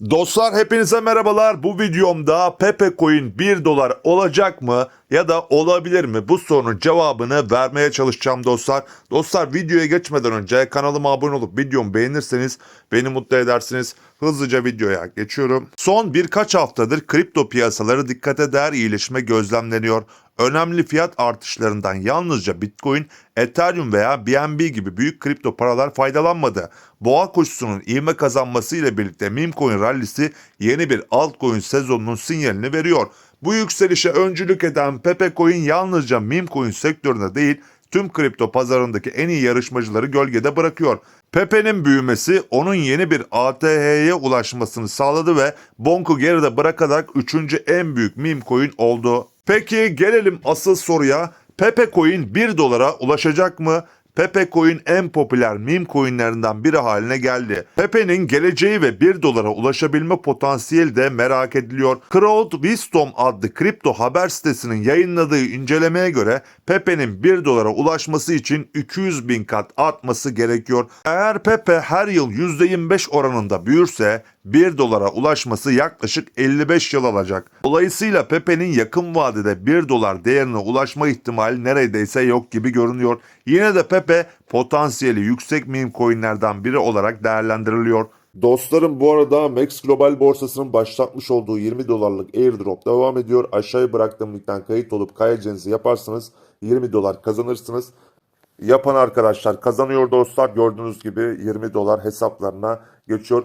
Dostlar hepinize merhabalar. Bu videomda Pepe Coin 1 dolar olacak mı ya da olabilir mi? Bu sorunun cevabını vermeye çalışacağım dostlar. Dostlar videoya geçmeden önce kanalıma abone olup videomu beğenirseniz beni mutlu edersiniz. Hızlıca videoya geçiyorum. Son birkaç haftadır kripto piyasaları dikkate değer iyileşme gözlemleniyor. Önemli fiyat artışlarından yalnızca Bitcoin, Ethereum veya BNB gibi büyük kripto paralar faydalanmadı. Boğa koşusunun ivme kazanması ile birlikte meme coin rallisi yeni bir altcoin sezonunun sinyalini veriyor. Bu yükselişe öncülük eden Pepe Coin yalnızca meme coin sektöründe değil tüm kripto pazarındaki en iyi yarışmacıları gölgede bırakıyor. Pepe'nin büyümesi onun yeni bir ATH'ye ulaşmasını sağladı ve Bonk'u geride bırakarak 3. en büyük meme coin oldu. Peki gelelim asıl soruya. Pepe Coin 1 dolara ulaşacak mı? Pepe Coin en popüler meme coinlerinden biri haline geldi. Pepe'nin geleceği ve 1 dolara ulaşabilme potansiyeli de merak ediliyor. Crowd Wisdom adlı kripto haber sitesinin yayınladığı incelemeye göre Pepe'nin 1 dolara ulaşması için 200 bin kat artması gerekiyor. Eğer Pepe her yıl %25 oranında büyürse 1 dolara ulaşması yaklaşık 55 yıl alacak. Dolayısıyla Pepe'nin yakın vadede 1 dolar değerine ulaşma ihtimali neredeyse yok gibi görünüyor. Yine de Pepe potansiyeli yüksek meme coinlerden biri olarak değerlendiriliyor. Dostlarım bu arada Max Global borsasının başlatmış olduğu 20 dolarlık airdrop devam ediyor. Aşağıya bıraktığım linkten kayıt olup kaydedeceğinizi yaparsanız 20 dolar kazanırsınız. Yapan arkadaşlar kazanıyor dostlar. Gördüğünüz gibi 20 dolar hesaplarına geçiyor.